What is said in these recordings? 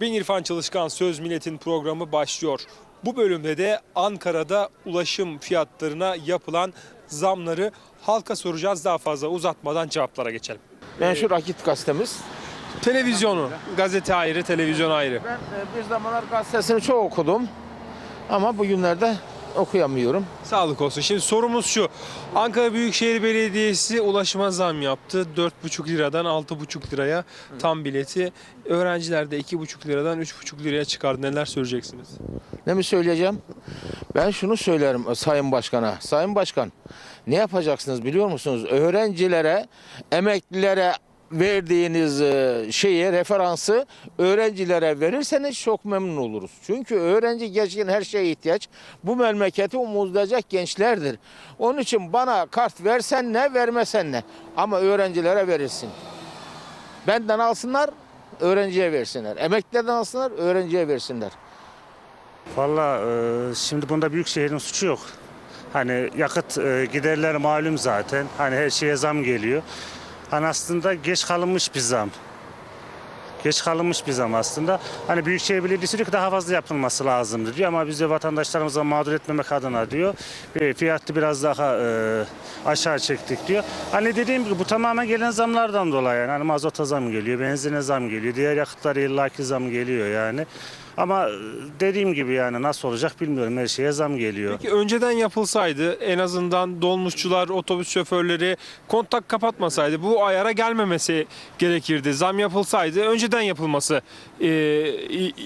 Ben İrfan Çalışkan Söz Milletin programı başlıyor. Bu bölümde de Ankara'da ulaşım fiyatlarına yapılan zamları halka soracağız. Daha fazla uzatmadan cevaplara geçelim. Menşur Akit gazetemiz. Televizyonu, gazete ayrı, televizyon ayrı. Ben e, bir zamanlar gazetesini çok okudum. Ama bugünlerde okuyamıyorum. Sağlık olsun. Şimdi sorumuz şu. Ankara Büyükşehir Belediyesi ulaşıma zam yaptı. 4,5 liradan 6,5 liraya tam bileti. Öğrenciler de 2,5 liradan 3,5 liraya çıkardı. Neler söyleyeceksiniz? Ne mi söyleyeceğim? Ben şunu söylerim e, Sayın Başkan'a. Sayın Başkan ne yapacaksınız biliyor musunuz? Öğrencilere, emeklilere verdiğiniz e, şeyi, referansı öğrencilere verirseniz çok memnun oluruz. Çünkü öğrenci gerçekten her şeye ihtiyaç. Bu memleketi umutlayacak gençlerdir. Onun için bana kart versen ne, vermesen ne. Ama öğrencilere verirsin. Benden alsınlar, öğrenciye versinler. Emeklilerden alsınlar, öğrenciye versinler. Valla e, şimdi bunda büyük şehrin suçu yok. Hani yakıt e, giderleri malum zaten. Hani her şeye zam geliyor. Hani aslında geç kalınmış bir zam. Geç kalınmış bir zam aslında. Hani Büyükşehir Belediyesi diyor ki daha fazla yapılması lazımdır diyor ama biz de vatandaşlarımıza mağdur etmemek adına diyor. e, Fiyatı biraz daha e, aşağı çektik diyor. Hani dediğim gibi bu tamamen gelen zamlardan dolayı yani. Hani mazota zam geliyor, benzine zam geliyor, diğer yakıtlara illaki zam geliyor yani. Ama e, dediğim gibi yani nasıl olacak bilmiyorum. Her şeye zam geliyor. Peki önceden yapılsaydı en azından dolmuşçular, otobüs şoförleri kontak kapatmasaydı bu ayara gelmemesi gerekirdi. Zam yapılsaydı önceden yapılması e,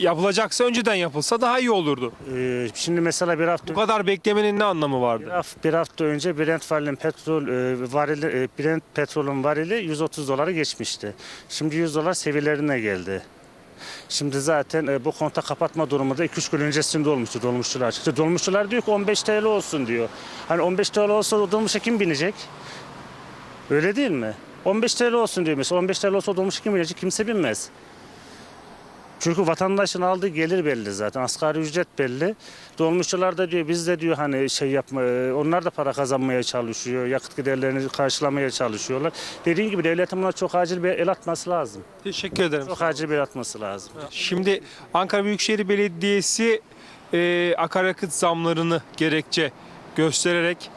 yapılacaksa önceden yapılsa daha iyi olurdu. Ee, şimdi mesela bir hafta Bu kadar beklemenin ne anlamı vardı? bir hafta, bir hafta önce Brent varilin petrol e, varili e, Brent petrolün varili 130 doları geçmişti. Şimdi 100 dolar seviyelerine geldi. Şimdi zaten e, bu konta kapatma durumu da 2-3 gün öncesinde olmuştu dolmuşçular. İşte dolmuşçular diyor ki 15 TL olsun diyor. Hani 15 TL olsa o dolmuşa kim binecek? Öyle değil mi? 15 TL olsun diyor mesela. 15 TL olsa dolmuşa kim binecek? Kimse binmez. Çünkü vatandaşın aldığı gelir belli zaten. Asgari ücret belli. Dolmuşçular da diyor biz de diyor hani şey yapma e, onlar da para kazanmaya çalışıyor. Yakıt giderlerini karşılamaya çalışıyorlar. Dediğim gibi devletin buna çok acil bir el atması lazım. Teşekkür ederim. Çok acil bir el atması lazım. Şimdi Ankara Büyükşehir Belediyesi e, akaryakıt zamlarını gerekçe göstererek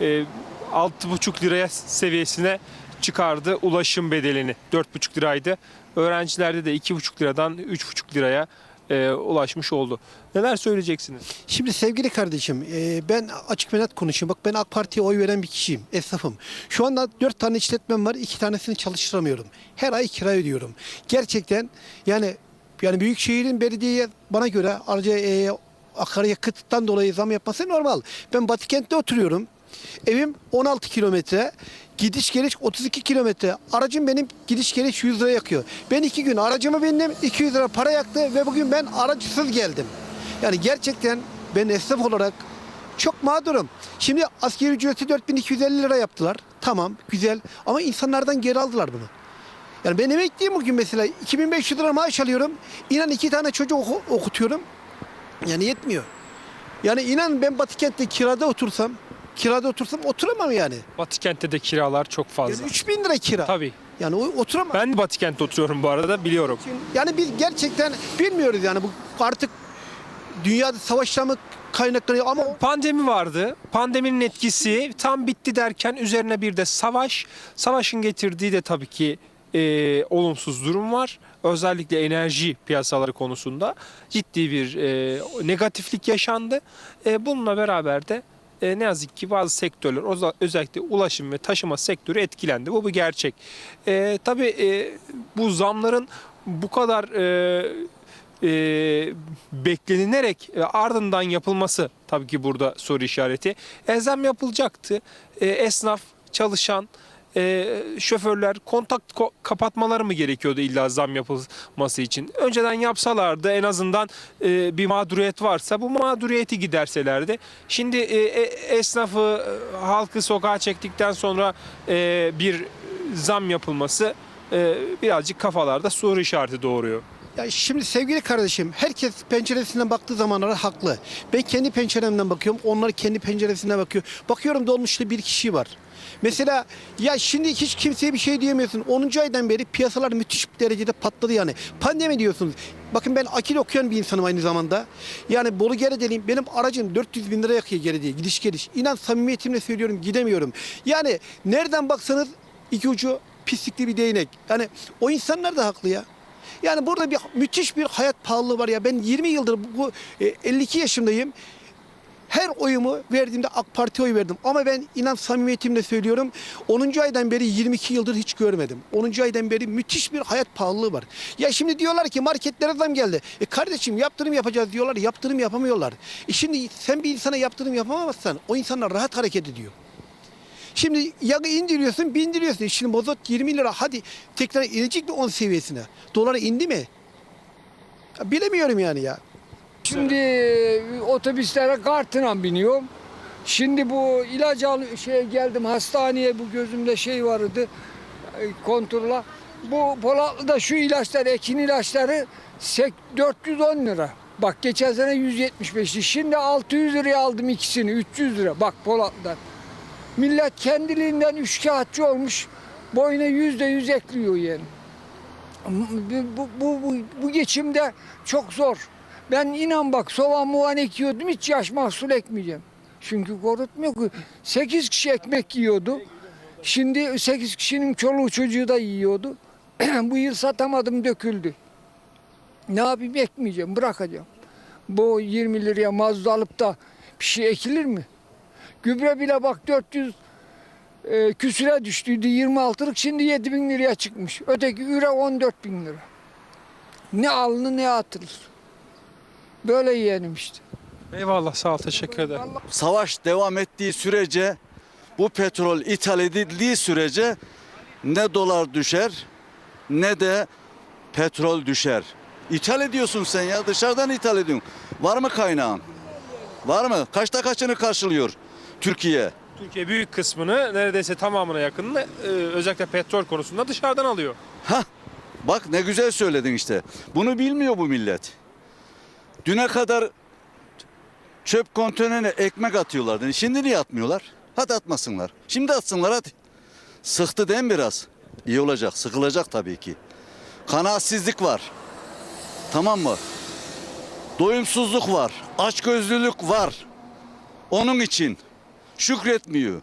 e, 6,5 liraya seviyesine çıkardı ulaşım bedelini. 4,5 liraydı. Öğrencilerde de 2,5 liradan 3,5 liraya e, ulaşmış oldu. Neler söyleyeceksiniz? Şimdi sevgili kardeşim e, ben açık ve net konuşayım. Bak ben AK Parti'ye oy veren bir kişiyim. Esnafım. Şu anda dört tane işletmem var. iki tanesini çalıştıramıyorum. Her ay kira ödüyorum. Gerçekten yani yani Büyükşehir'in belediyeye bana göre ayrıca e, akaryakıttan dolayı zam yapması normal. Ben Batıkent'te oturuyorum. Evim 16 kilometre. Gidiş geliş 32 kilometre. Aracım benim gidiş geliş 100 lira yakıyor. Ben iki gün aracımı bindim 200 lira para yaktı ve bugün ben aracısız geldim. Yani gerçekten ben esnaf olarak çok mağdurum. Şimdi askeri ücreti 4250 lira yaptılar. Tamam güzel ama insanlardan geri aldılar bunu. Yani ben emekliyim bugün mesela 2500 lira maaş alıyorum. İnan iki tane çocuğu oku- okutuyorum. Yani yetmiyor. Yani inan ben Batıkent'te kirada otursam, kirada otursam oturamam yani. Batıkent'te de kiralar çok fazla. Yani 3000 lira kira. Tabii. Yani o- oturamam. Ben de Batıkent'te oturuyorum bu arada biliyorum. Yani biz gerçekten bilmiyoruz yani bu artık dünyada savaşlar mı kaynaklanıyor ama Pandemi vardı. Pandeminin etkisi tam bitti derken üzerine bir de savaş. Savaşın getirdiği de tabii ki e, olumsuz durum var. Özellikle enerji piyasaları konusunda ciddi bir e, negatiflik yaşandı. E, bununla beraber de e, ne yazık ki bazı sektörler özellikle ulaşım ve taşıma sektörü etkilendi. Bu bir gerçek. E, tabii e, bu zamların bu kadar e, e, beklenilerek e, ardından yapılması tabii ki burada soru işareti. Elzem yapılacaktı. E, esnaf, çalışan, e, şoförler kontak ko- kapatmaları mı gerekiyordu illa zam yapılması için? Önceden yapsalardı en azından e, bir mağduriyet varsa bu mağduriyeti giderselerdi. Şimdi e, e, esnafı, e, halkı sokağa çektikten sonra e, bir zam yapılması e, birazcık kafalarda soru işareti doğuruyor. Ya şimdi sevgili kardeşim herkes penceresinden baktığı zamanlar haklı. Ben kendi penceremden bakıyorum. Onlar kendi penceresinden bakıyor. Bakıyorum dolmuşta bir kişi var. Mesela ya şimdi hiç kimseye bir şey diyemiyorsun. 10. aydan beri piyasalar müthiş bir derecede patladı yani. Pandemi diyorsunuz. Bakın ben akil okuyan bir insanım aynı zamanda. Yani Bolu Geredeliyim. Benim aracım 400 bin lira yakıyor Gerede'ye gidiş geliş. İnan samimiyetimle söylüyorum gidemiyorum. Yani nereden baksanız iki ucu pislikli bir değnek. Yani o insanlar da haklı ya. Yani burada bir müthiş bir hayat pahalılığı var ya. Ben 20 yıldır bu, bu e, 52 yaşındayım. Her oyumu verdiğimde AK Parti'ye oy verdim. Ama ben inan samimiyetimle söylüyorum 10. aydan beri 22 yıldır hiç görmedim. 10. aydan beri müthiş bir hayat pahalılığı var. Ya şimdi diyorlar ki marketlere zam geldi. E kardeşim yaptırım yapacağız diyorlar. Yaptırım yapamıyorlar. E şimdi sen bir insana yaptırım yapamazsan o insanlar rahat hareket ediyor. Şimdi yağı indiriyorsun, bindiriyorsun. E Şimdi mazot 20 lira. Hadi tekrar inecek mi 10 seviyesine? Dolara indi mi? Ya bilemiyorum yani ya. Şimdi otobüslere kartına biniyorum. Şimdi bu ilaç al şey geldim hastaneye bu gözümde şey vardı e, kontrola. Bu Polatlı'da şu ilaçlar ekin ilaçları sek- 410 lira. Bak geçen sene 175'ti. Şimdi 600 liraya aldım ikisini 300 lira. Bak Polatlı'dan. Millet kendiliğinden üç kağıtçı olmuş. Boyuna yüzde yüz ekliyor yani. Bu, bu, bu, bu geçimde çok zor. Ben inan bak soğan muvan ekiyordum hiç yaş mahsul ekmeyeceğim. Çünkü korutmuyor ki. 8 kişi ekmek yiyordu. Şimdi 8 kişinin çoluğu çocuğu da yiyordu. bu yıl satamadım döküldü. Ne yapayım ekmeyeceğim bırakacağım. Bu 20 liraya mazot alıp da bir şey ekilir mi? Gübre bile bak 400 e, küsüre düştüydü 26'lık şimdi 7 bin liraya çıkmış. Öteki üre 14 bin lira. Ne alınır ne atılır. Böyle yeğenim işte. Eyvallah sağ ol teşekkür ederim. savaş devam ettiği sürece bu petrol ithal edildiği sürece ne dolar düşer ne de petrol düşer. İthal ediyorsun sen ya dışarıdan ithal ediyorsun. Var mı kaynağın? Var mı? Kaçta kaçını karşılıyor Türkiye? Türkiye büyük kısmını neredeyse tamamına yakınını e, özellikle petrol konusunda dışarıdan alıyor. Ha, bak ne güzel söyledin işte. Bunu bilmiyor bu millet. Düne kadar çöp konteynerine ekmek atıyorlardı. Şimdi niye atmıyorlar? Hadi atmasınlar. Şimdi atsınlar hadi. Sıktı değil mi biraz? İyi olacak. Sıkılacak tabii ki. Kanaatsizlik var. Tamam mı? Doyumsuzluk var. Açgözlülük var. Onun için şükretmiyor.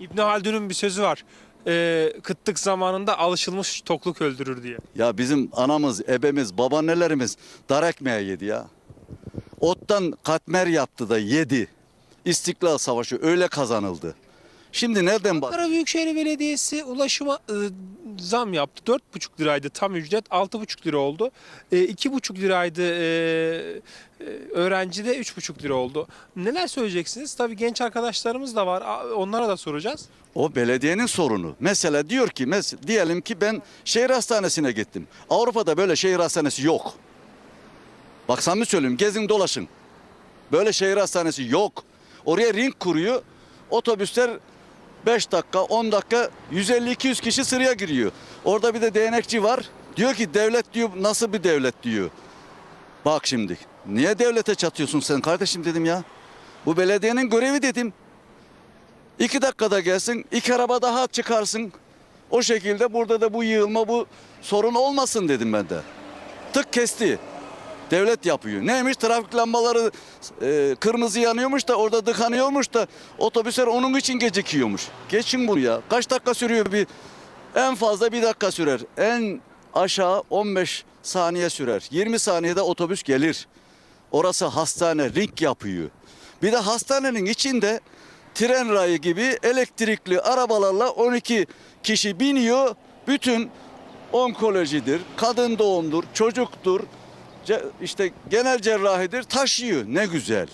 İbn Haldun'un bir sözü var. E, kıtlık zamanında alışılmış tokluk öldürür diye. Ya bizim anamız, ebemiz, babaannelerimiz dar ekmeği yedi ya. Ottan katmer yaptı da yedi. İstiklal Savaşı öyle kazanıldı. Şimdi nereden bak? Ankara Büyükşehir Belediyesi ulaşıma e, zam yaptı. 4,5 liraydı tam ücret 6,5 lira oldu. E, 2,5 liraydı e, e, öğrenci de 3,5 lira oldu. Neler söyleyeceksiniz? Tabii genç arkadaşlarımız da var. Onlara da soracağız. O belediyenin sorunu. Mesela diyor ki mes diyelim ki ben şehir hastanesine gittim. Avrupa'da böyle şehir hastanesi yok. Bak samimi söyleyeyim gezin dolaşın. Böyle şehir hastanesi yok. Oraya ring kuruyor. Otobüsler 5 dakika 10 dakika 150-200 kişi sıraya giriyor. Orada bir de değnekçi var. Diyor ki devlet diyor nasıl bir devlet diyor. Bak şimdi niye devlete çatıyorsun sen kardeşim dedim ya. Bu belediyenin görevi dedim. İki dakikada gelsin, iki araba daha çıkarsın. O şekilde burada da bu yığılma, bu sorun olmasın dedim ben de. Tık kesti. Devlet yapıyor. Neymiş? Trafik lambaları e, kırmızı yanıyormuş da orada tıkanıyormuş da otobüsler onun için gecikiyormuş. Geçin bunu ya. Kaç dakika sürüyor bir? En fazla bir dakika sürer. En aşağı 15 saniye sürer. 20 saniyede otobüs gelir. Orası hastane, ring yapıyor. Bir de hastanenin içinde tren rayı gibi elektrikli arabalarla 12 kişi biniyor. Bütün onkolojidir, kadın doğumdur, çocuktur, ce- işte genel cerrahidir taşıyor. Ne güzel.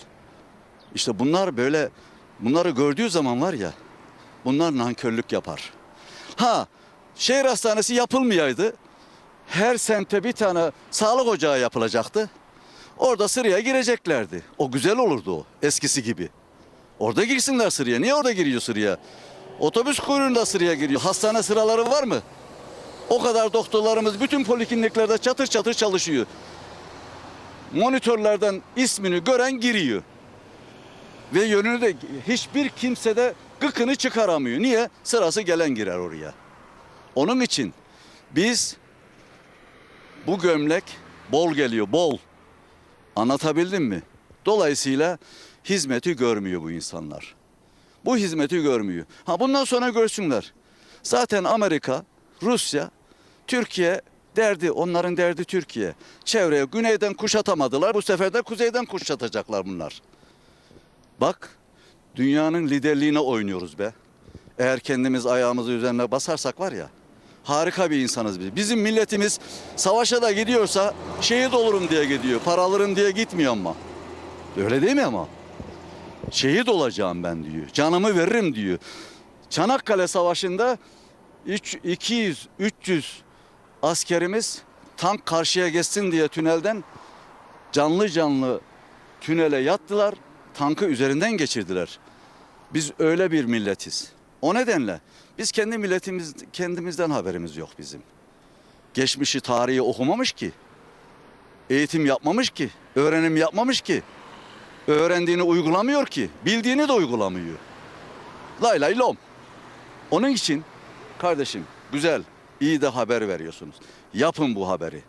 İşte bunlar böyle bunları gördüğü zaman var ya bunlar nankörlük yapar. Ha şehir hastanesi yapılmayaydı. Her semte bir tane sağlık ocağı yapılacaktı. Orada sıraya gireceklerdi. O güzel olurdu o eskisi gibi. Orada girsinler sıraya. Niye orada giriyor sıraya? Otobüs kuyruğunda sıraya giriyor. Hastane sıraları var mı? O kadar doktorlarımız bütün polikliniklerde çatır çatır çalışıyor. Monitörlerden ismini gören giriyor. Ve yönünü de hiçbir kimsede Gıkını çıkaramıyor. Niye? Sırası gelen girer oraya. Onun için biz bu gömlek bol geliyor, bol. Anlatabildim mi? Dolayısıyla hizmeti görmüyor bu insanlar. Bu hizmeti görmüyor. Ha bundan sonra görsünler. Zaten Amerika, Rusya, Türkiye derdi, onların derdi Türkiye. Çevreye güneyden kuşatamadılar. Bu sefer de kuzeyden kuşatacaklar bunlar. Bak, dünyanın liderliğine oynuyoruz be. Eğer kendimiz ayağımızı üzerine basarsak var ya, harika bir insanız biz. Bizim milletimiz savaşa da gidiyorsa şehit olurum diye gidiyor. Para alırım diye gitmiyor ama. Öyle değil mi ama? Şehit olacağım ben diyor. Canımı veririm diyor. Çanakkale Savaşı'nda 200 300 askerimiz tank karşıya geçsin diye tünelden canlı canlı tünele yattılar. Tankı üzerinden geçirdiler. Biz öyle bir milletiz. O nedenle biz kendi milletimiz kendimizden haberimiz yok bizim. Geçmişi tarihi okumamış ki. Eğitim yapmamış ki, öğrenim yapmamış ki. Öğrendiğini uygulamıyor ki, bildiğini de uygulamıyor. Lay lay lom. Onun için kardeşim güzel, iyi de haber veriyorsunuz. Yapın bu haberi.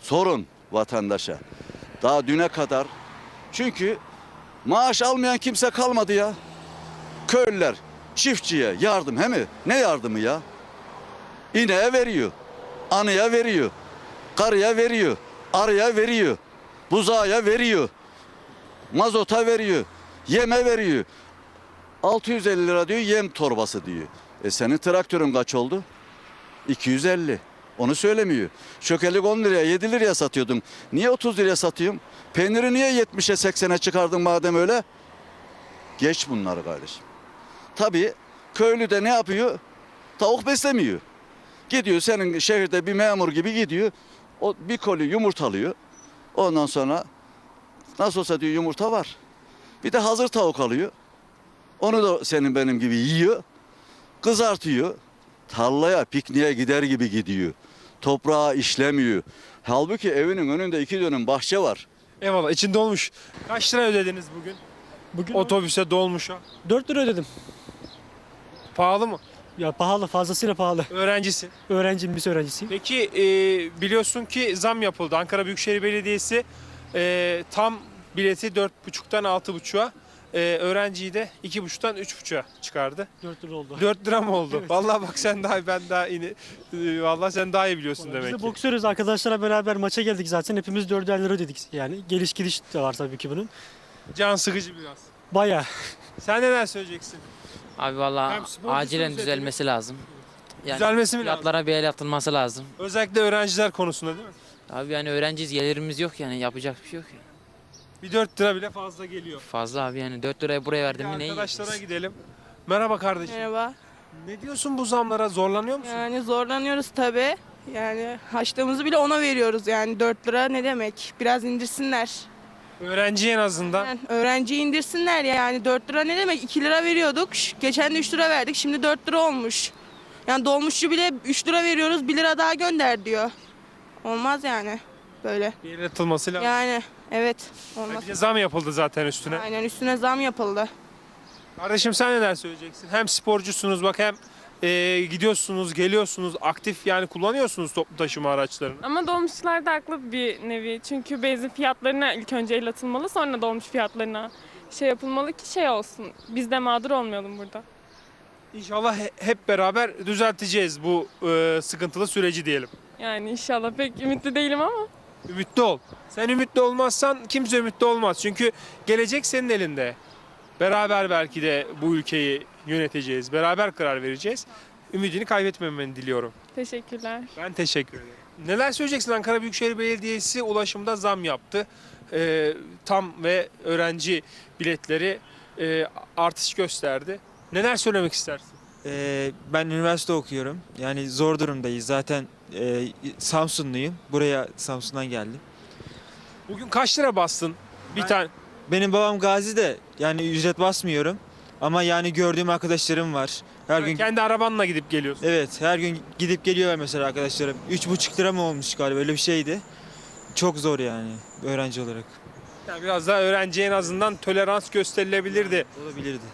Sorun vatandaşa. Daha düne kadar. Çünkü maaş almayan kimse kalmadı ya. Köylüler çiftçiye yardım he mi? Ne yardımı ya? İneğe veriyor. Anıya veriyor. Karıya veriyor. Arıya veriyor. Buzağa veriyor. Mazota veriyor. Yeme veriyor. 650 lira diyor yem torbası diyor. E senin traktörün kaç oldu? 250. Onu söylemiyor. Çökelik 10 liraya 7 liraya satıyordun. Niye 30 liraya satıyorum? Peyniri niye 70'e 80'e çıkardın madem öyle? Geç bunları kardeşim. Tabii köylü de ne yapıyor? Tavuk beslemiyor. Gidiyor senin şehirde bir memur gibi gidiyor. O bir koli yumurta alıyor. Ondan sonra nasıl olsa diyor yumurta var. Bir de hazır tavuk alıyor. Onu da senin benim gibi yiyor. Kızartıyor. Tarlaya, pikniğe gider gibi gidiyor. Toprağa işlemiyor. Halbuki evinin önünde iki dönüm bahçe var. Eyvallah içinde olmuş. Kaç lira ödediniz bugün? Bugün Otobüse dolmuşa. 4 lira ödedim. Pahalı mı? Ya pahalı, fazlasıyla pahalı. Öğrencisin. Öğrenciyim, lise öğrencisiyim. Peki e, biliyorsun ki zam yapıldı. Ankara Büyükşehir Belediyesi e, tam bileti 4,5'tan 6,5'a e, öğrenciyi de 2,5'tan 3,5'a çıkardı. 4 lira oldu. 4 lira mı oldu? Evet. Vallahi bak sen daha ben daha iyi. e, Vallahi sen daha iyi biliyorsun Biz demek de ki. boksörüz arkadaşlarla beraber maça geldik zaten. Hepimiz 4'er lira ödedik yani. Geliş gidiş de var tabii ki bunun. Can sıkıcı biraz. Baya. Sen neler söyleyeceksin? Abi valla Hem sporcusunuz acilen hepiniz. düzelmesi lazım. Yani Düzelmesi mi lazım? fiyatlara bir el atılması lazım. Özellikle öğrenciler konusunda değil mi? Abi yani öğrenciyiz gelirimiz yok yani yapacak bir şey yok yani. Bir 4 lira bile fazla geliyor. Fazla abi yani 4 liraya buraya verdim mi ne arkadaşlara yiyeceğiz? gidelim. Merhaba kardeşim. Merhaba. Ne diyorsun bu zamlara? Zorlanıyor musun? Yani zorlanıyoruz tabii. Yani haçlığımızı bile ona veriyoruz yani 4 lira ne demek? Biraz indirsinler. Öğrenci en azından. Yani öğrenciyi indirsinler ya. yani 4 lira ne demek? 2 lira veriyorduk. Geçen de 3 lira verdik. Şimdi 4 lira olmuş. Yani dolmuşçu bile 3 lira veriyoruz 1 lira daha gönder diyor. Olmaz yani böyle. Bir atılması lazım. Yani evet olmaz. Bir de zam yapıldı zaten üstüne. Aynen üstüne zam yapıldı. Kardeşim sen neler söyleyeceksin? Hem sporcusunuz bak hem e, gidiyorsunuz, geliyorsunuz, aktif yani kullanıyorsunuz toplu taşıma araçlarını. Ama dolmuşçular da haklı bir nevi. Çünkü benzin fiyatlarına ilk önce el atılmalı sonra dolmuş fiyatlarına şey yapılmalı ki şey olsun. Biz de mağdur olmayalım burada. İnşallah he- hep beraber düzelteceğiz bu e, sıkıntılı süreci diyelim. Yani inşallah pek ümitli değilim ama. Ümitli ol. Sen ümitli olmazsan kimse ümitli olmaz. Çünkü gelecek senin elinde. Beraber belki de bu ülkeyi yöneteceğiz. Beraber karar vereceğiz. Ümidini kaybetmemeni diliyorum. Teşekkürler. Ben teşekkür ederim. Neler söyleyeceksin? Ankara Büyükşehir Belediyesi ulaşımda zam yaptı. Ee, tam ve öğrenci biletleri e, artış gösterdi. Neler söylemek istersin? Ee, ben üniversite okuyorum. Yani zor durumdayız. Zaten e, Samsunluyum. Buraya Samsun'dan geldim. Bugün kaç lira bastın? Bir Ben- tane. Benim babam gazi de yani ücret basmıyorum. Ama yani gördüğüm arkadaşlarım var. Her gün Kendi arabanla gidip geliyorsun. evet her gün gidip geliyorlar mesela arkadaşlarım. Üç buçuk lira mı olmuş galiba öyle bir şeydi. Çok zor yani öğrenci olarak. Yani biraz daha öğrenciye en azından tolerans gösterilebilirdi. Olabilirdi.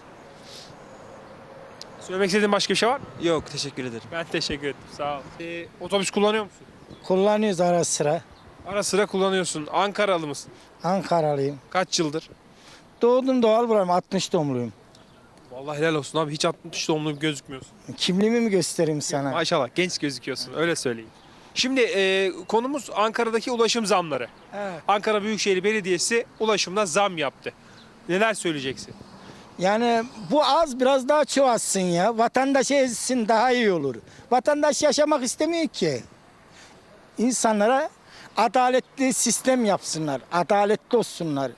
Söylemek istediğin başka bir şey var mı? Yok teşekkür ederim. Ben teşekkür ederim. Sağ ol. Ee, otobüs kullanıyor musun? Kullanıyoruz ara sıra. Ara sıra kullanıyorsun. Ankaralı mısın? Ankaralıyım. Kaç yıldır? Doğdum doğal buram 60 doğumluyum. Vallahi helal olsun abi. Hiç 60 doğumlu gibi gözükmüyorsun. Kimliğimi mi göstereyim sana? Maşallah genç gözüküyorsun. Öyle söyleyeyim. Şimdi e, konumuz Ankara'daki ulaşım zamları. Evet. Ankara Büyükşehir Belediyesi ulaşımda zam yaptı. Neler söyleyeceksin? Yani bu az biraz daha çoğalsın ya. Vatandaş ezsin daha iyi olur. Vatandaş yaşamak istemiyor ki. İnsanlara adaletli sistem yapsınlar. Adaletli olsunlar.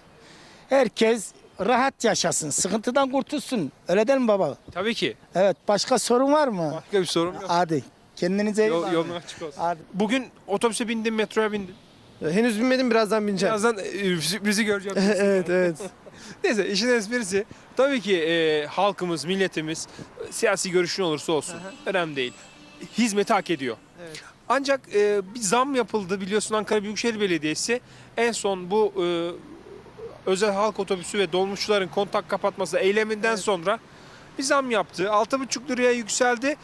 Herkes rahat yaşasın. Sıkıntıdan kurtulsun. Öyle değil mi baba? Tabii ki. Evet. Başka sorun var mı? Başka bir sorum yok. Hadi. Kendinize iyi Yol, bakın. yolun açık olsun. Hadi. Bugün otobüse bindim, metroya bindim. Henüz binmedim birazdan bineceğim. Birazdan e, sürprizi göreceğim. evet evet. Neyse işin esprisi tabii ki e, halkımız, milletimiz e, siyasi görüşün olursa olsun önemli değil. Hizmeti hak ediyor. Evet. Ancak e, bir zam yapıldı biliyorsun Ankara Büyükşehir Belediyesi en son bu e, özel halk otobüsü ve dolmuşçuların kontak kapatması eyleminden sonra bir zam yaptı. 6,5 liraya yükseldi.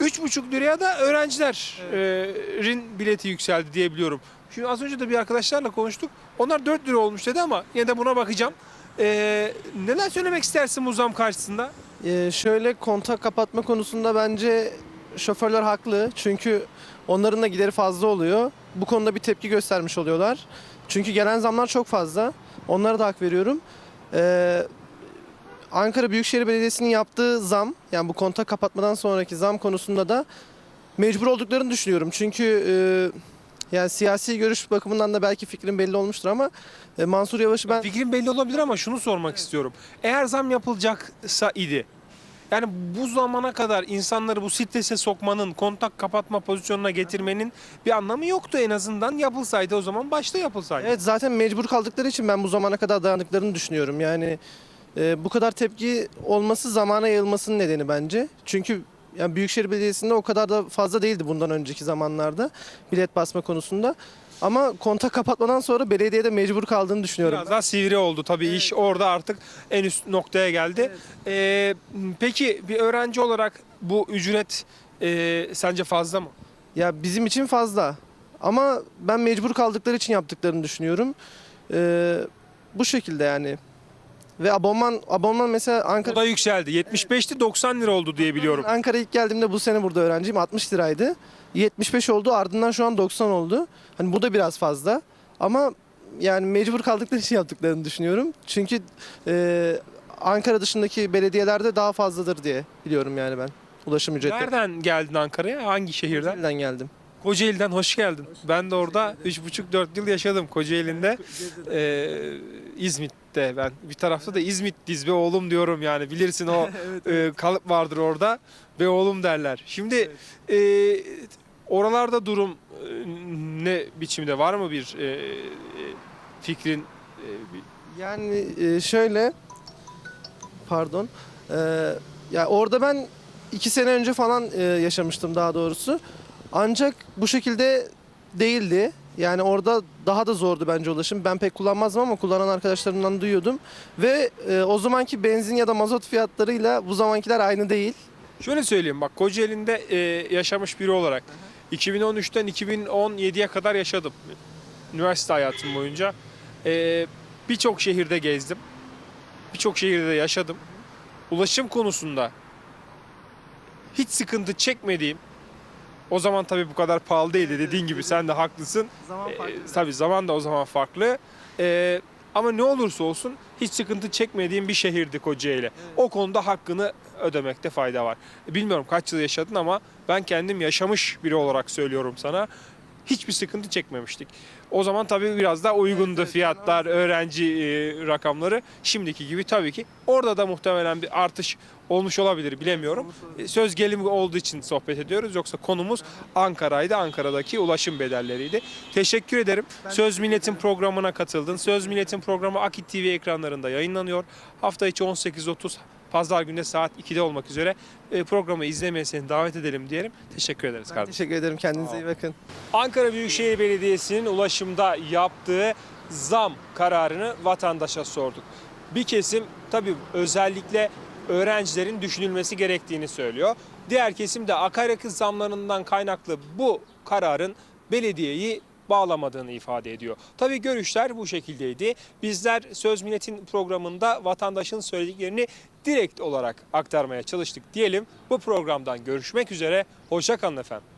3,5 liraya da öğrencilerin bileti yükseldi diyebiliyorum. Şimdi az önce de bir arkadaşlarla konuştuk. Onlar 4 lira olmuş dedi ama yine de buna bakacağım. Ee, neler söylemek istersin bu zam karşısında? Ee, şöyle kontak kapatma konusunda bence şoförler haklı. Çünkü onların da gideri fazla oluyor. Bu konuda bir tepki göstermiş oluyorlar. Çünkü gelen zamlar çok fazla. Onlara da hak veriyorum. Ee, Ankara Büyükşehir Belediyesi'nin yaptığı zam, yani bu kontak kapatmadan sonraki zam konusunda da mecbur olduklarını düşünüyorum. Çünkü e, yani siyasi görüş bakımından da belki fikrim belli olmuştur ama e, Mansur Yavaş'ı ben Fikrim belli olabilir ama şunu sormak istiyorum. Eğer zam yapılacaksa idi. Yani bu zamana kadar insanları bu strese sokmanın, kontak kapatma pozisyonuna getirmenin bir anlamı yoktu en azından. Yapılsaydı o zaman başta yapılsaydı. Evet zaten mecbur kaldıkları için ben bu zamana kadar dayandıklarını düşünüyorum. Yani e, bu kadar tepki olması zamana yayılmasının nedeni bence. Çünkü yani Büyükşehir Belediyesi'nde o kadar da fazla değildi bundan önceki zamanlarda bilet basma konusunda. Ama kontak kapatmadan sonra belediyede mecbur kaldığını düşünüyorum. Biraz daha sivri oldu tabii iş orada artık en üst noktaya geldi. Ee, peki bir öğrenci olarak bu ücret e, sence fazla mı? Ya bizim için fazla. Ama ben mecbur kaldıkları için yaptıklarını düşünüyorum. Ee, bu şekilde yani. Ve abonman abonman mesela Ankara O da yükseldi. 75'ti 90 lira oldu diye biliyorum. Ben Ankara'ya ilk geldiğimde bu sene burada öğrenciyim 60 liraydı. 75 oldu ardından şu an 90 oldu. Hani bu da biraz fazla ama yani mecbur kaldıkları için yaptıklarını düşünüyorum. Çünkü e, Ankara dışındaki belediyelerde daha fazladır diye biliyorum yani ben ulaşım ücretleri. Nereden geldin Ankara'ya? Hangi şehirden? Nereden geldim? Kocaeli'den hoş geldin. Ben de orada 3,5-4 yıl yaşadım Kocaeli'nde. Ee, İzmit'te ben. Bir tarafta da İzmit diz be oğlum diyorum yani. Bilirsin o e, kalıp vardır orada. Be oğlum derler. Şimdi e, oralarda durum e, ne biçimde? Var mı bir e, e, fikrin? e, bir- Yani e, şöyle pardon e, ya orada ben iki sene önce falan e, yaşamıştım daha doğrusu. Ancak bu şekilde değildi. Yani orada daha da zordu bence ulaşım. Ben pek kullanmazdım ama kullanan arkadaşlarımdan duyuyordum. Ve e, o zamanki benzin ya da mazot fiyatlarıyla bu zamankiler aynı değil. Şöyle söyleyeyim bak Kocaeli'nde e, yaşamış biri olarak 2013'ten 2017'ye kadar yaşadım. Üniversite hayatım boyunca. E, Birçok şehirde gezdim. Birçok şehirde de yaşadım. Ulaşım konusunda hiç sıkıntı çekmediğim o zaman tabii bu kadar pahalı değildi dediğin gibi sen de haklısın. Zaman Ee, tabii zaman da o zaman farklı. Ee, ama ne olursa olsun hiç sıkıntı çekmediğim bir şehirdi Kocaeli. O konuda hakkını ödemekte fayda var. Bilmiyorum kaç yıl yaşadın ama ben kendim yaşamış biri olarak söylüyorum sana. Hiçbir sıkıntı çekmemiştik. O zaman tabii biraz daha uygundu fiyatlar, öğrenci e, rakamları. Şimdiki gibi tabii ki orada da muhtemelen bir artış olmuş olabilir bilemiyorum. E, Söz gelimi olduğu için sohbet ediyoruz. Yoksa konumuz Ankara'ydı. Ankara'daki ulaşım bedelleriydi. Teşekkür ederim. Söz Milletin programına katıldın. Söz Milletin programı Akit TV ekranlarında yayınlanıyor. Hafta içi 18.30 Pazar günde saat 2'de olmak üzere e, programı izlemeye seni davet edelim diyelim. Teşekkür ederiz Ben kardeşim. teşekkür ederim. Kendinize iyi bakın. Ankara Büyükşehir Belediyesi'nin ulaşımda yaptığı zam kararını vatandaşa sorduk. Bir kesim tabii özellikle öğrencilerin düşünülmesi gerektiğini söylüyor. Diğer kesim de akaryakıt zamlarından kaynaklı bu kararın belediyeyi bağlamadığını ifade ediyor. Tabii görüşler bu şekildeydi. Bizler Söz Milletin programında vatandaşın söylediklerini direkt olarak aktarmaya çalıştık diyelim. Bu programdan görüşmek üzere. Hoşça kalın efendim.